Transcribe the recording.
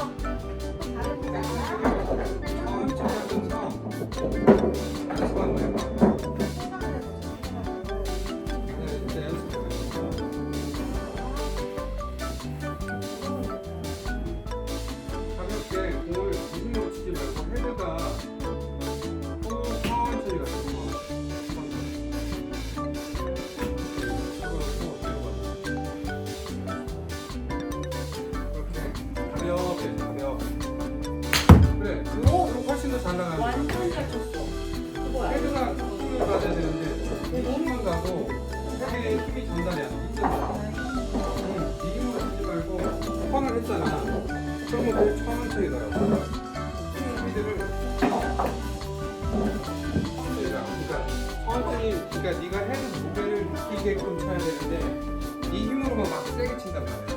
Oh. 달라가니까 완전 잘 쳤어. 그거야. 헤드가 힘을 받아야 되는데 힘만 가도 헤드에 힘이 전달이 안 돼. 힘들어. 이 힘으로 하지 말고 턴을 했잖아. 그러면 너무 천천히 가요. 힘들을 천천히 가. 그러니까 천천히 그러니까 네가 헤드 무게를 느끼게끔 쳐야 되는데 이 힘으로만 막 세게 친단 말이야.